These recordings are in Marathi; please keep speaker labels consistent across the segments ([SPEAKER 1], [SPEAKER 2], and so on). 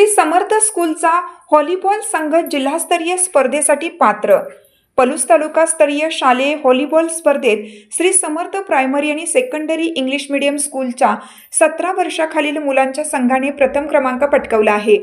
[SPEAKER 1] श्री समर्थ स्कूलचा व्हॉलीबॉल संघ जिल्हास्तरीय स्पर्धेसाठी पात्र. पलूस तालुका स्तरीय शालेय व्हॉलीबॉल स्पर्धेत श्री समर्थ प्रायमरी आणि सेकंडरी इंग्लिश मीडियम स्कूलच्या सतरा वर्षाखालील मुलांच्या संघाने प्रथम क्रमांक पटकवला आहे.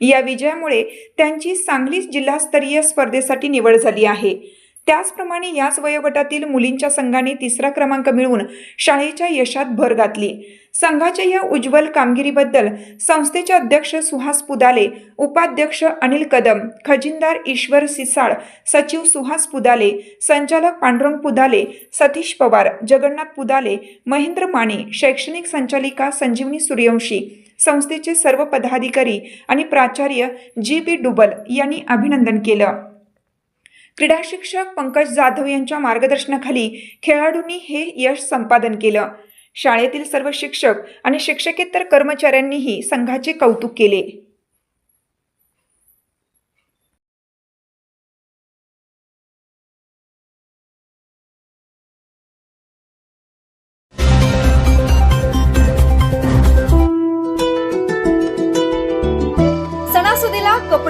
[SPEAKER 1] या विजयामुळे त्यांची सांगली जिल्हास्तरीय स्पर्धेसाठी निवड झाली आहे. त्याचप्रमाणे याच वयोगटातील मुलींच्या संघाने तिसरा क्रमांक मिळवून शाळेच्या यशात भर घातली. संघाच्या या उज्ज्वल कामगिरीबद्दल संस्थेचे अध्यक्ष सुहास पुदाले उपाध्यक्ष अनिल कदम खजिनदार ईश्वर सिसाळ सचिव सुहास पुदाले संचालक पांडुरंग पुदाले सतीश पवार जगन्नाथ पुदाले महेंद्र माने शैक्षणिक संचालिका संजीवनी सूर्यवंशी संस्थेचे सर्व पदाधिकारी आणि प्राचार्य जी बी डुबल यांनी अभिनंदन केलं. क्रीडा शिक्षक पंकज जाधव यांच्या मार्गदर्शनाखाली खेळाडूंनी हे यश संपादन केलं. शाळेतील सर्व शिक्षक आणि शिक्षकेतर कर्मचाऱ्यांनीही संघाचे कौतुक केले.